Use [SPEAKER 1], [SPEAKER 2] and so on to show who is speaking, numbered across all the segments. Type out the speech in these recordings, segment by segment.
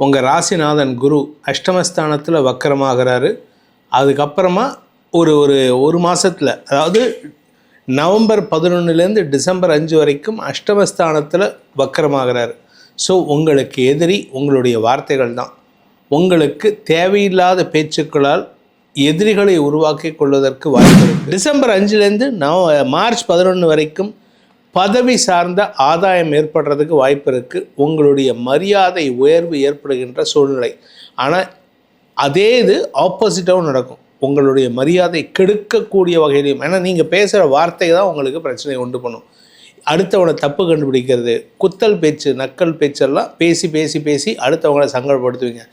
[SPEAKER 1] உங்கள் ராசிநாதன் குரு அஷ்டமஸ்தானத்தில் வக்கரமாகிறாரு. அதுக்கப்புறமா ஒரு ஒரு ஒரு மாதத்தில் அதாவது நவம்பர் பதினொன்றுலேருந்து டிசம்பர் அஞ்சு வரைக்கும் அஷ்டமஸ்தானத்தில் வக்கரமாகிறார். ஸோ உங்களுக்கு எதிரி உங்களுடைய வார்த்தைகள் தான். உங்களுக்கு தேவையில்லாத பேச்சுக்களால் எதிரிகளை உருவாக்கி கொள்வதற்கு வாய்ப்பு டிசம்பர் அஞ்சுலேருந்து நவ மார்ச் பதினொன்று வரைக்கும் பதவி சார்ந்த ஆதாயம் ஏற்படுறதுக்கு வாய்ப்பு இருக்குது உங்களுடைய மரியாதை உயர்வு ஏற்படுகின்ற சூழ்நிலை. ஆனால் அதே இது ஆப்போசிட்டாகவும் நடக்கும். உங்களுடைய மரியாதை கெடுக்கக்கூடிய வகையிலையும். ஏன்னா நீங்கள் பேசுகிற வார்த்தை தான் உங்களுக்கு பிரச்சனையை உண்டு பண்ணும். அடுத்தவனை தப்பு கண்டுபிடிக்கிறது குத்தல் பேச்சு நக்கல் பேச்செல்லாம் பேசி பேசி பேசி அடுத்தவங்களை சங்கடப்படுத்துவீங்க.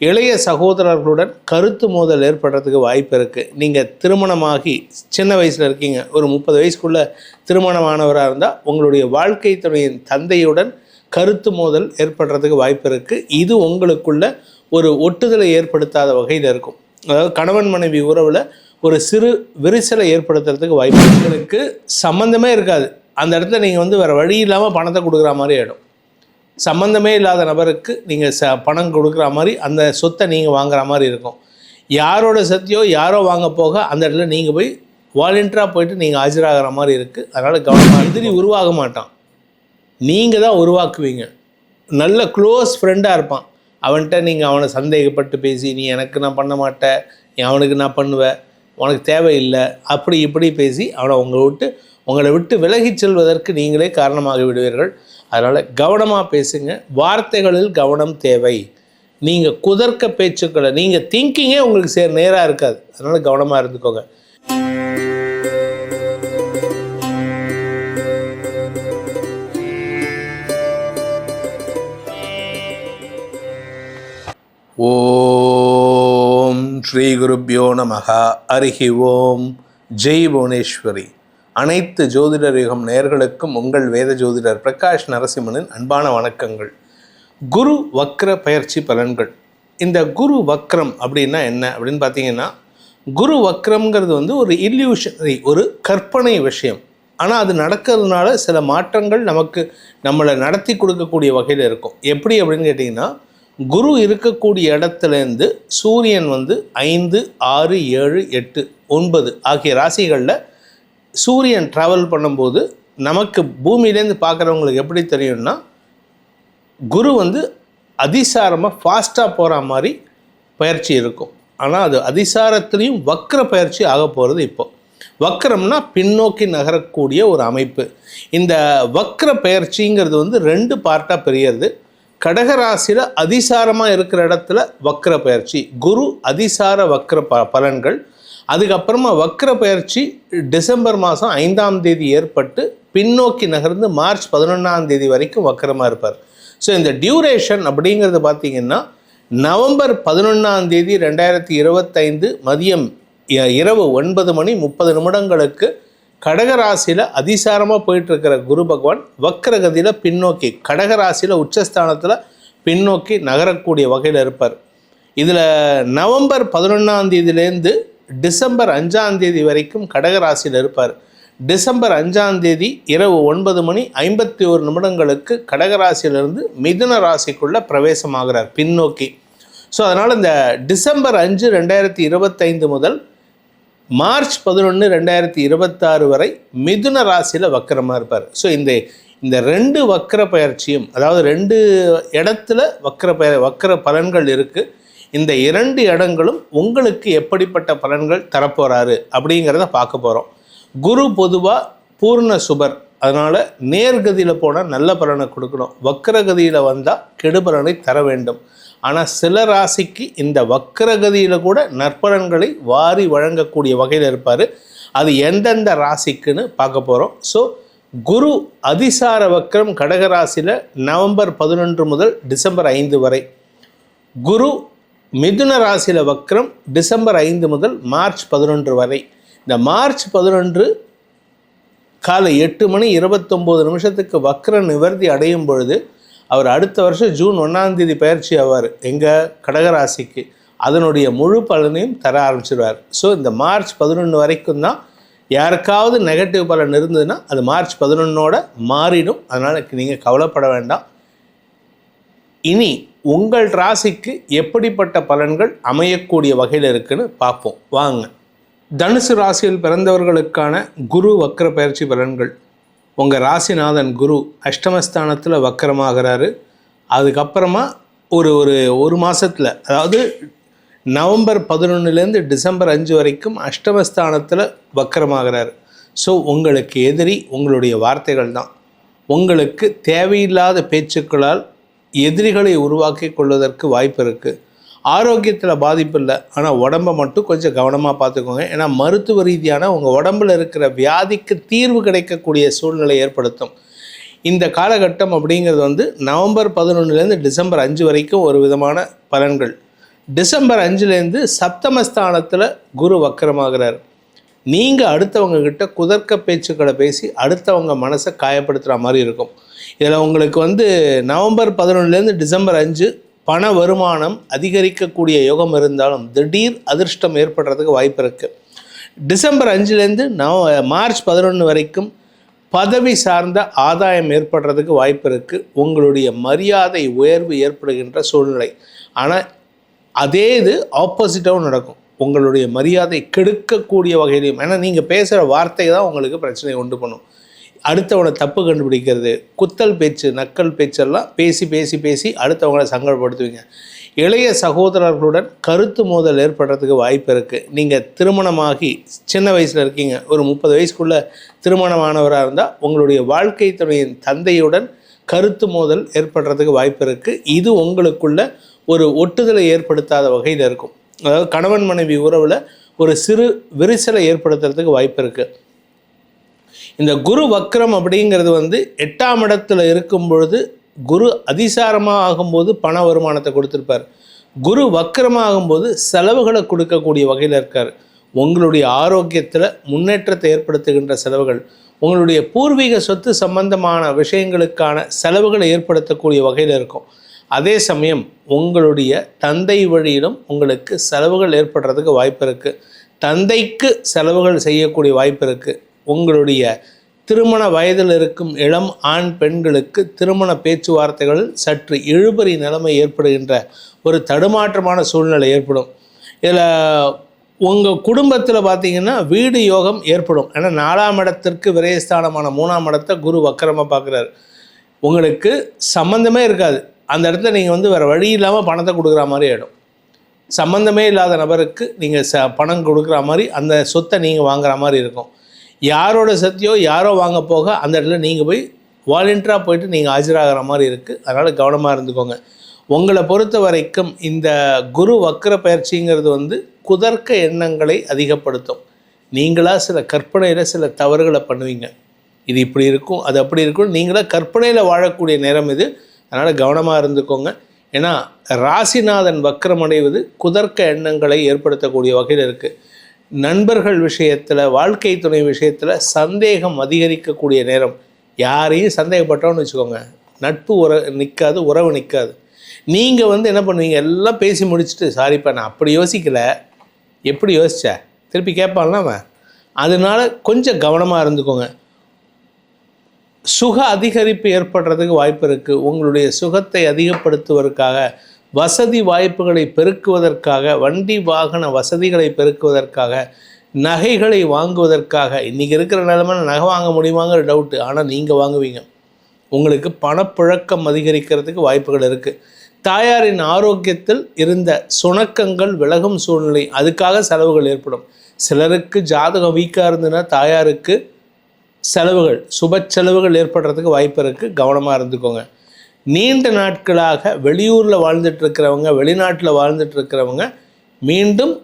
[SPEAKER 1] இளைய சகோதரர்களுடன் கருத்து மோதல் ஏற்படுறதுக்கு வாய்ப்பு இருக்குது நீங்கள் திருமணமாகி சின்ன வயசில் இருக்கீங்க ஒரு முப்பது வயசுக்குள்ளே திருமணமானவராக இருந்தால் உங்களுடைய வாழ்க்கை துணையின் தந்தையுடன் கருத்து மோதல் ஏற்படுறதுக்கு வாய்ப்பு இருக்குது இது உங்களுக்குள்ள ஒரு ஒட்டுதலை ஏற்படுத்தாத வகையில் இருக்கும். அதாவது கணவன் மனைவி உறவில் ஒரு சிறு விரிசலை ஏற்படுத்துறதுக்கு வாய்ப்பு உங்களுக்கு சம்மந்தமே இருக்காது. அந்த இடத்துல நீங்கள் வந்து வேறு வழி இல்லாமல் பணத்தை கொடுக்குற மாதிரி ஆகிடும் சம்மந்தமே இல்லாத நபருக்கு நீங்கள் ச பணம் கொடுக்குற மாதிரி அந்த சொத்தை நீங்கள் வாங்குற மாதிரி இருக்கும். யாரோட சத்தியோ யாரோ வாங்க போக அந்த இடத்துல நீங்கள் போய் வாலண்டியராக போயிட்டு நீங்கள் ஆஜராகிற மாதிரி இருக்குது அதனால் கவனமாக எதிரி உருவாக மாட்டான். நீங்கள் தான் உருவாக்குவீங்க. நல்ல க்ளோஸ் ஃப்ரெண்டாக இருப்பான். அவன்கிட்ட நீங்கள் அவனை சந்தேகப்பட்டு பேசி நீ எனக்கு நான் பண்ண மாட்டேன் நீ அவனுக்கு நான் பண்ணுவேன் உனக்கு தேவையில்லை. அப்படி இப்படி பேசி அவனை உங்களை விட்டு உங்களை விட்டு விலகிச் செல்வதற்கு நீங்களே காரணமாகி விடுவீர்கள். அதனால் கவனமாக பேசுங்க. வார்த்தைகளில் கவனம் தேவை. நீங்கள் குதர்க்க பேச்சுக்களை நீங்கள் திங்கிங்கே உங்களுக்கு சே நேராக இருக்காது. அதனால் கவனமாக இருந்துக்கோங்க. ஓம் ஸ்ரீ குருப்பியோ நமகா அருகி ஓம். ஜெய் புவனேஸ்வரி. அனைத்து ஜோதிடர் யுகம் நேயர்களுக்கும் உங்கள் வேத ஜோதிடர் பிரகாஷ் நரசிம்மனின் அன்பான வணக்கங்கள். குரு வக்ர பயிற்சி பலன்கள். இந்த குரு வக்ரம் அப்படின்னா என்ன? அப்படின்னு பார்த்தீங்கன்னா குரு வக்ரம்ங்கிறது வந்து ஒரு இல்யூஷனரி ஒரு கற்பனை விஷயம். ஆனால் அது நடக்கிறதுனால சில மாற்றங்கள் நமக்கு நம்மளை நடத்தி கொடுக்கக்கூடிய வகையில் இருக்கும். எப்படி அப்படின்னு கேட்டிங்கன்னா குரு இருக்கக்கூடிய இடத்துலேருந்து சூரியன் வந்து ஐந்து ஆறு ஏழு எட்டு ஒன்பது ஆகிய ராசிகளில் சூரியன் ட்ராவல் பண்ணும்போது நமக்கு பூமியிலேருந்து பார்க்குறவங்களுக்கு எப்படி தெரியும்னா குரு வந்து அதிசாரமாக ஃபாஸ்ட்டாக போகிற மாதிரி பயிற்சி இருக்கும். ஆனால் அது அதிசாரத்துலேயும் வக்கர பயிற்சி ஆக போகிறது இப்போ. வக்கரம்னா பின்னோக்கி நகரக்கூடிய ஒரு அமைப்பு. இந்த வக்கர பயிற்சிங்கிறது வந்து ரெண்டு பார்ட்டாக பெரியது கடகராசியில் அதிசாரமாக இருக்கிற இடத்துல வக்கர பயிற்சி குரு அதிசார வக்கர ப பலன்கள் அதுக்கப்புறமா வக்ர பயிற்சி டிசம்பர் மாதம் ஐந்தாம் தேதி ஏற்பட்டு பின்னோக்கி நகர்ந்து மார்ச் பதினொன்றாம் தேதி வரைக்கும் வக்கரமாக இருப்பார். ஸோ இந்த டியூரேஷன் அப்படிங்கிறது பார்த்தீங்கன்னா நவம்பர் பதினொன்றாம் தேதி ரெண்டாயிரத்தி இருபத்தைந்து மதியம் இரவு ஒன்பது மணி முப்பது நிமிடங்களுக்கு கடகராசியில் அதிசாரமாக போயிட்டுருக்கிற குரு பகவான் வக்ரகதியில் பின்னோக்கி கடகராசியில் உச்சஸ்தானத்தில் பின்னோக்கி நகரக்கூடிய வகையில் இருப்பார். இதில் நவம்பர் பதினொன்றாம் தேதியிலேருந்து டிசம்பர் அஞ்சாம் தேதி வரைக்கும் கடகராசியில் இருப்பார். டிசம்பர் அஞ்சாம் தேதி இரவு ஒன்பது மணி ஐம்பத்தி ஒரு நிமிடங்களுக்கு கடகராசியிலிருந்து மிதுன ராசிக்குள்ள பிரவேசமாகிறார் பின்னோக்கி. ஸோ அதனால் இந்த டிசம்பர் அஞ்சு ரெண்டாயிரத்தி இருபத்தைந்து முதல் மார்ச் பதினொன்று ரெண்டாயிரத்தி இருபத்தாறு வரை மிதுன ராசியில் வக்கரமாக இருப்பார். ஸோ இந்த இந்த ரெண்டு வக்கர பயிற்சியும் அதாவது ரெண்டு இடத்துல வக்கர பய வக்கர பலன்கள் இருக்குது இந்த இரண்டு இடங்களும் உங்களுக்கு எப்படிப்பட்ட பலன்கள் தரப்போகிறாரு அப்படிங்கிறத பார்க்க போகிறோம் குரு பொதுவாக பூர்ண சுபர். அதனால் நேர்கதியில் போனால் நல்ல பலனை கொடுக்கணும். வக்கரகதியில் வந்தால் கெடுபலனை தர வேண்டும். ஆனால் சில ராசிக்கு இந்த வக்கரகதியில் கூட நற்பலன்களை வாரி வழங்கக்கூடிய வகையில் இருப்பார். அது எந்தெந்த ராசிக்குன்னு பார்க்க போகிறோம் ஸோ குரு அதிசார வக்கரம் கடகராசியில் நவம்பர் பதினொன்று முதல் டிசம்பர் ஐந்து வரை. குரு மிதுன ராசியில் வக்ரம் டிசம்பர் ஐந்து முதல் மார்ச் பதினொன்று வரை. இந்த மார்ச் பதினொன்று காலை எட்டு மணி இருபத்தொம்போது நிமிஷத்துக்கு வக்ர நிவர்த்தி அடையும் பொழுது அவர் அடுத்த வருஷம் ஜூன் ஒன்றாந்தேதி பயிற்சி ஆவார். எங்கள் கடகராசிக்கு. அதனுடைய முழு பலனையும் தர ஆரம்பிச்சிடுவார் ஸோ இந்த மார்ச் பதினொன்று வரைக்கும் தான் யாருக்காவது நெகட்டிவ் பலன் இருந்ததுன்னா அது மார்ச் பதினொன்னோட மாறிடும். அதனால் நீங்கள் கவலைப்பட வேண்டாம். இனி உங்கள் ராசிக்கு எப்படிப்பட்ட பலன்கள் அமையக்கூடிய வகையில் இருக்குன்னு பார்ப்போம். வாங்க. தனுசு ராசியில் பிறந்தவர்களுக்கான குரு வக்கர பயிற்சி பலன்கள். உங்கள் ராசிநாதன் குரு அஷ்டமஸ்தானத்தில் வக்கரமாகிறாரு. அதுக்கப்புறமா ஒரு ஒரு ஒரு மாதத்தில் அதாவது நவம்பர் பதினொன்றுலேருந்து டிசம்பர் அஞ்சு வரைக்கும் அஷ்டமஸ்தானத்தில் வக்கரமாகிறார். ஸோ உங்களுக்கு எதிரி உங்களுடைய வார்த்தைகள் தான் உங்களுக்கு தேவையில்லாத பேச்சுக்களால் எதிரிகளை உருவாக்கி கொள்வதற்கு வாய்ப்பு இருக்குது ஆரோக்கியத்தில் பாதிப்பு இல்லை. ஆனால் உடம்பை மட்டும் கொஞ்சம் கவனமாக பார்த்துக்கோங்க. ஏன்னா மருத்துவ ரீதியான உங்கள் உடம்பில் இருக்கிற வியாதிக்கு தீர்வு கிடைக்கக்கூடிய சூழ்நிலை ஏற்படுத்தும். இந்த காலகட்டம் அப்படிங்கிறது வந்து நவம்பர் பதினொன்றுலேருந்து டிசம்பர் அஞ்சு வரைக்கும் ஒரு விதமான பலன்கள். டிசம்பர் அஞ்சுலேருந்து சப்தமஸ்தானத்தில் குரு வக்கரமாகிறார். நீங்கள் அடுத்தவங்கக்கிட்ட குதர்க்க பேச்சுக்களை பேசி அடுத்தவங்க மனசை காயப்படுத்துகிற மாதிரி இருக்கும். இதில் உங்களுக்கு வந்து நவம்பர் பதினொன்றுலேருந்து டிசம்பர் அஞ்சு பண வருமானம் அதிகரிக்கக்கூடிய யோகம் இருந்தாலும் திடீர் அதிர்ஷ்டம் ஏற்படுறதுக்கு வாய்ப்பு இருக்குது டிசம்பர் அஞ்சுலேருந்து நவ மார்ச் பதினொன்று வரைக்கும் பதவி சார்ந்த ஆதாயம் ஏற்படுறதுக்கு வாய்ப்பு இருக்குது உங்களுடைய மரியாதை உயர்வு ஏற்படுகின்ற சூழ்நிலை. ஆனால் அதே இது ஆப்போசிட்டாகவும் நடக்கும். உங்களுடைய மரியாதை கெடுக்கக்கூடிய வகையிலையும் ஏன்னா நீங்கள் பேசுகிற வார்த்தை தான் உங்களுக்கு பிரச்சனையை உண்டு பண்ணும். அடுத்தவனை தப்பு கண்டுபிடிக்கிறது குத்தல் பேச்சு நக்கல் பேச்செல்லாம் பேசி பேசி பேசி அடுத்தவங்களை சங்கடப்படுத்துவீங்க. இளைய சகோதரர்களுடன் கருத்து மோதல் ஏற்படுறதுக்கு வாய்ப்பு இருக்குது நீங்கள் திருமணமாகி சின்ன வயசில் இருக்கீங்க. ஒரு முப்பது வயசுக்குள்ளே திருமணமானவராக இருந்தால் உங்களுடைய வாழ்க்கை துணையின் தந்தையுடன் கருத்து மோதல் ஏற்படுறதுக்கு வாய்ப்பு இருக்குது இது உங்களுக்குள்ள ஒரு ஒட்டுதலை ஏற்படுத்தாத வகையில் இருக்கும். அதாவது கணவன் மனைவி உறவில் ஒரு சிறு விரிசலை ஏற்படுத்துறதுக்கு வாய்ப்பு இருக்குது இந்த குரு வக்ரம் அப்படிங்கிறது வந்து எட்டாம் இடத்துல இருக்கும் பொழுது குரு அதிசாரமாக ஆகும்போது பண வருமானத்தை கொடுத்துருப்பார். குரு வக்கரமாகும்போது செலவுகளை கொடுக்கக்கூடிய வகையில் இருக்கார். உங்களுடைய ஆரோக்கியத்தில் முன்னேற்றத்தை ஏற்படுத்துகின்ற செலவுகள் உங்களுடைய பூர்வீக சொத்து சம்பந்தமான விஷயங்களுக்கான செலவுகளை ஏற்படுத்தக்கூடிய வகையில் இருக்கும். அதே சமயம் உங்களுடைய தந்தை வழியிலும் உங்களுக்கு செலவுகள் ஏற்படுறதுக்கு வாய்ப்பு இருக்குது தந்தைக்கு செலவுகள் செய்யக்கூடிய வாய்ப்பு இருக்குது உங்களுடைய திருமண வயதில் இருக்கும் இளம் ஆண் பெண்களுக்கு திருமண பேச்சுவார்த்தைகள் சற்று இழுபறி நிலைமை ஏற்படுகின்ற ஒரு தடுமாற்றமான சூழ்நிலை ஏற்படும். இதில் உங்கள் குடும்பத்தில் பார்த்தீங்கன்னா வீடு யோகம் ஏற்படும். ஏன்னா நாலாம் இடத்திற்கு விரயஸ்தானமான மூணாம் இடத்தை குரு வக்கரமாக பார்க்குறாரு உங்களுக்கு சம்மந்தமே இருக்காது. அந்த இடத்த நீங்கள் வந்து வேறு வழி இல்லாமல் பணத்தை கொடுக்குற மாதிரி ஆகிடும் சம்மந்தமே இல்லாத நபருக்கு நீங்கள் ச பணம் கொடுக்குற மாதிரி அந்த சொத்தை நீங்கள் வாங்குற மாதிரி இருக்கும். யாரோட சத்தியோ யாரோ வாங்க போக அந்த இடத்துல நீங்கள் போய் வாலண்டியராக போயிட்டு நீங்கள் ஆஜராகிற மாதிரி இருக்குது அதனால் கவனமாக இருந்துக்கோங்க. உங்களை பொறுத்த வரைக்கும் இந்த குரு வக்கர பயிற்சிங்கிறது வந்து குதர்க்க எண்ணங்களை அதிகப்படுத்தும். நீங்களாக சில கற்பனையில் சில தவறுகளை பண்ணுவீங்க. இது இப்படி இருக்கும் அது அப்படி இருக்கும் நீங்களாக கற்பனையில் வாழக்கூடிய நேரம் இது. அதனால் கவனமாக இருந்துக்கோங்க. ஏன்னா ராசிநாதன் வக்கரம் அடைவது குதர்க்க எண்ணங்களை ஏற்படுத்தக்கூடிய வகையில் இருக்குது நண்பர்கள் விஷயத்தில் வாழ்க்கை துணை விஷயத்தில் சந்தேகம் அதிகரிக்கக்கூடிய நேரம். யாரையும் சந்தேகப்பட்டோன்னு வச்சுக்கோங்க. நட்பு உற நிற்காது உறவு நிற்காது நீங்கள் வந்து என்ன பண்ணுவீங்க? எல்லாம் பேசி முடிச்சுட்டு சாரிப்பா நான் அப்படி யோசிக்கலை. எப்படி யோசிச்ச? திருப்பி கேட்பான்ல அவன். அதனால கொஞ்சம் கவனமாக இருந்துக்கோங்க. சுக அதிகரிப்பு ஏற்படுறதுக்கு வாய்ப்பு இருக்குது உங்களுடைய சுகத்தை அதிகப்படுத்துவதற்காக வசதி வாய்ப்புகளை பெருக்குவதற்காக வண்டி வாகன வசதிகளை பெருக்குவதற்காக நகைகளை வாங்குவதற்காக இன்றைக்கி இருக்கிற நிலைமை நகை வாங்க முடியுமாங்கிற டவுட்டு ஆனால் நீங்கள் வாங்குவீங்க. உங்களுக்கு பணப்புழக்கம் அதிகரிக்கிறதுக்கு வாய்ப்புகள் இருக்குது தாயாரின் ஆரோக்கியத்தில் இருந்த சுணக்கங்கள் விலகும் சூழ்நிலை அதுக்காக செலவுகள் ஏற்படும். சிலருக்கு ஜாதகம் வீக்காக இருந்ததுன்னா தாயாருக்கு செலவுகள் சுப செலவுகள் ஏற்படுறதுக்கு வாய்ப்பு இருக்குது கவனமாக இருந்துக்கோங்க. நீண்ட நாட்களாக வெளியூரில் வாழ்ந்துட்டுருக்கிறவங்க வெளிநாட்டில் வாழ்ந்துட்டுருக்கிறவங்க மீண்டும்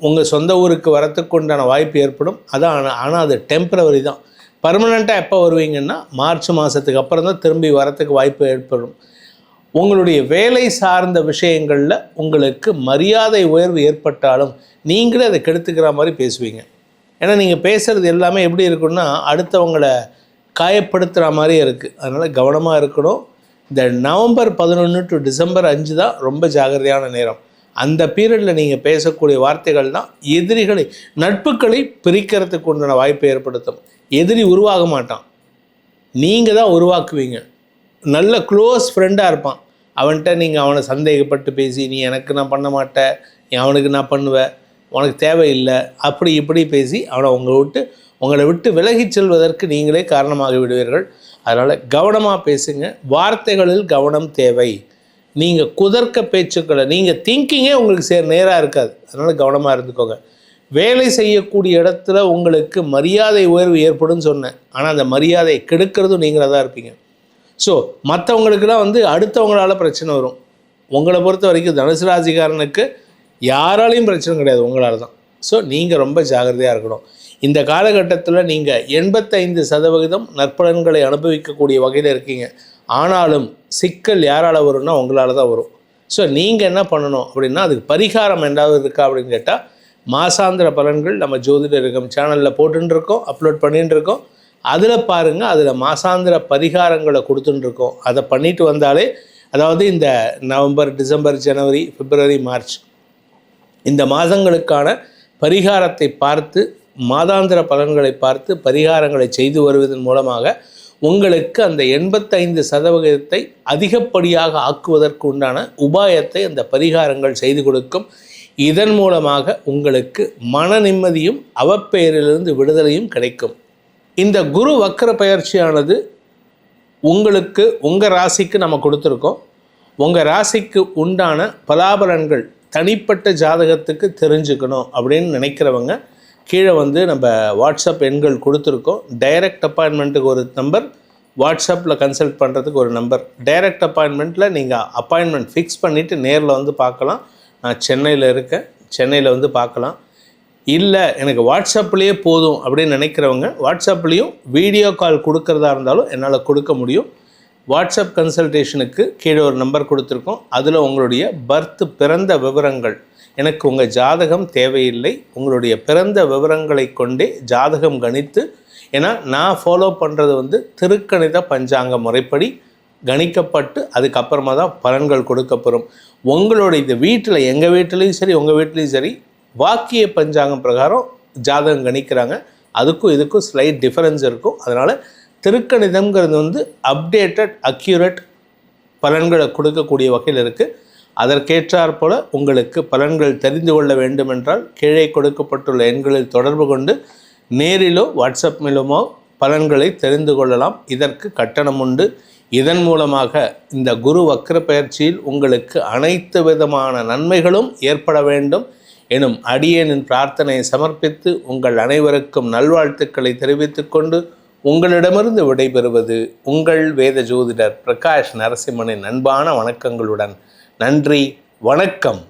[SPEAKER 1] உங்கள் சொந்த ஊருக்கு வரத்துக்கு உண்டான வாய்ப்பு ஏற்படும். அதான் ஆனால் அது டெம்பரவரி தான். பர்மனெண்ட்டாக எப்போ வருவீங்கன்னா மார்ச் மாதத்துக்கு அப்புறம் தான் திரும்பி வரத்துக்கு வாய்ப்பு ஏற்படும். உங்களுடைய வேலை சார்ந்த விஷயங்களில் உங்களுக்கு மரியாதை உயர்வு ஏற்பட்டாலும் நீங்களே அதை கெடுத்துக்கிற மாதிரி பேசுவீங்க. ஏன்னா நீங்கள் பேசுகிறது எல்லாமே எப்படி இருக்குன்னா அடுத்தவங்களை காயப்படுத்துகிற மாதிரியே இருக்குது அதனால் கவனமாக இருக்கணும். இந்த நவம்பர் பதினொன்று டு டிசம்பர் அஞ்சு தான் ரொம்ப ஜாகிரதையான நேரம். அந்த பீரியடில் நீங்கள் பேசக்கூடிய வார்த்தைகள் தான் எதிரிகளை நட்புகளை பிரிக்கிறதுக்கு உண்டான வாய்ப்பை ஏற்படுத்தும். எதிரி உருவாக மாட்டான். நீங்கள் தான் உருவாக்குவீங்க. நல்ல க்ளோஸ் ஃப்ரெண்டாக இருப்பான். அவன்கிட்ட நீங்கள் அவனை சந்தேகப்பட்டு பேசி நீ எனக்கு நான் பண்ண மாட்டேன் நீ அவனுக்கு நான் பண்ணுவேன் உனக்கு தேவையில்லை. அப்படி இப்படி பேசி அவனை உங்களை விட்டு உங்களை விட்டு விலகிச் செல்வதற்கு நீங்களே காரணமாக விடுவீர்கள். அதனால் கவனமாக பேசுங்க. வார்த்தைகளில் கவனம் தேவை. நீங்கள் குதர்க்க பேச்சுக்களை நீங்கள் திங்கிங்கே உங்களுக்கு சேர் நேராக இருக்காது. அதனால் கவனமாக இருந்துக்கோங்க. வேலை செய்யக்கூடிய இடத்துல உங்களுக்கு மரியாதை உயர்வு ஏற்படும் சொன்னேன். ஆனால் அந்த மரியாதையை கெடுக்கிறதும் நீங்களாக தான் இருப்பீங்க. ஸோ மற்றவங்களுக்குலாம் வந்து அடுத்தவங்களால் பிரச்சனை வரும். உங்களை பொறுத்த வரைக்கும் தனுசு ராசிக்காரனுக்கு யாராலையும் பிரச்சனை கிடையாது. உங்களால் தான் ஸோ நீங்கள் ரொம்ப ஜாகிரதையாக இருக்கணும். இந்த காலகட்டத்தில் நீங்கள் எண்பத்தைந்து சதவிகிதம் நற்பலன்களை அனுபவிக்கக்கூடிய வகையில் இருக்கீங்க. ஆனாலும் சிக்கல் யாரால் வரும்னா உங்களால் தான் வரும். ஸோ நீங்கள் என்ன பண்ணணும் அப்படின்னா அதுக்கு பரிகாரம் ஏதாவது இருக்கா அப்படின்னு கேட்டால் மாசாந்திர பலன்கள் நம்ம ஜோதிடருக்கும் சேனலில் போட்டுருக்கோம் அப்லோட் பண்ணிட்டுருக்கோம் அதில் பாருங்கள் அதில் மாசாந்திர பரிகாரங்களை கொடுத்துட்டுருக்கோம் அதை பண்ணிட்டு வந்தாலே அதாவது இந்த நவம்பர் டிசம்பர் ஜனவரி பிப்ரவரி மார்ச் இந்த மாதங்களுக்கான பரிகாரத்தை பார்த்து மாதாந்திர பலன்களை பார்த்து பரிகாரங்களை செய்து வருவதன் மூலமாக உங்களுக்கு அந்த எண்பத்தைந்து சதவிகிதத்தை அதிகப்படியாக ஆக்குவதற்கு உண்டான உபாயத்தை அந்த பரிகாரங்கள் செய்து கொடுக்கும். இதன் மூலமாக உங்களுக்கு மன நிம்மதியும் அவப்பெயரிலிருந்து விடுதலையும் கிடைக்கும். இந்த குரு வக்கர பயிற்சியானது உங்களுக்கு உங்கள் ராசிக்கு நம்ம கொடுத்துருக்கோம். உங்கள் ராசிக்கு உண்டான பலாபலன்கள் தனிப்பட்ட ஜாதகத்துக்கு தெரிஞ்சுக்கணும் அப்படின்னு நினைக்கிறவங்க கீழே வந்து நம்ம வாட்ஸ்அப் எண்கள் கொடுத்துருக்கோம். டைரக்ட் அப்பாயின்மெண்ட்டுக்கு ஒரு நம்பர் வாட்ஸ்அப்பில் கன்சல்ட் பண்ணுறதுக்கு ஒரு நம்பர் டைரக்ட் அப்பாயின்மெண்ட்டில் நீங்கள் அப்பாயின்மெண்ட் ஃபிக்ஸ் பண்ணிவிட்டு நேரில் வந்து பார்க்கலாம். நான் சென்னையில் இருக்கேன். சென்னையில் வந்து பார்க்கலாம். இல்லை எனக்கு வாட்ஸ்அப்லேயே போதும் அப்படின்னு நினைக்கிறவங்க வாட்ஸ்அப்லேயும் வீடியோ கால் கொடுக்குறதா இருந்தாலும் என்னால் கொடுக்க முடியும். வாட்ஸ்அப் கன்சல்டேஷனுக்கு கீழே ஒரு நம்பர் கொடுத்துருக்கோம். அதில் உங்களுடைய பர்த் பிறந்த விவரங்கள் எனக்கு உங்கள் ஜாதகம் தேவையில்லை. உங்களுடைய பிறந்த விவரங்களை கொண்டே ஜாதகம் கணித்து ஏன்னா நான் ஃபாலோ பண்ணுறது வந்து திருக்கணித பஞ்சாங்க முறைப்படி கணிக்கப்பட்டு அதுக்கப்புறமா தான் பலன்கள் கொடுக்கப்படும் உங்களுடைய இந்த வீட்டில் எங்கள் வீட்டிலையும் சரி உங்கள் வீட்லேயும் சரி வாக்கிய பஞ்சாங்கம் பிரகாரம் ஜாதகம் கணிக்கிறாங்க. அதுக்கும் இதுக்கும் ஸ்லைட் டிஃபரன்ஸ் இருக்கும். அதனால் திருக்கணிதம்ங்கிறது வந்து அப்டேட்டட் அக்யூரேட் பலன்களை கொடுக்கக்கூடிய வகையில் இருக்குது அதற்கேற்றாற் போல உங்களுக்கு பலன்கள் தெரிந்து கொள்ள வேண்டுமென்றால் கீழே கொடுக்கப்பட்டுள்ள எண்களில் தொடர்பு கொண்டு நேரிலோ வாட்ஸ்அப் மூலமோ பலன்களை தெரிந்து கொள்ளலாம். இதற்கு கட்டணம் உண்டு. இதன் மூலமாக இந்த குரு வக்ர பயிற்சியில் உங்களுக்கு அனைத்து விதமான நன்மைகளும் ஏற்பட வேண்டும் எனும் அடியேனின் பிரார்த்தனையை சமர்ப்பித்து உங்கள் அனைவருக்கும் நல்வாழ்த்துக்களை தெரிவித்துக்கொண்டு உங்களிடமிருந்து விடைபெறுவது உங்கள் வேத ஜோதிடர் பிரகாஷ் நரசிம்மனின் அன்பான வணக்கங்களுடன் நன்றி வணக்கம்.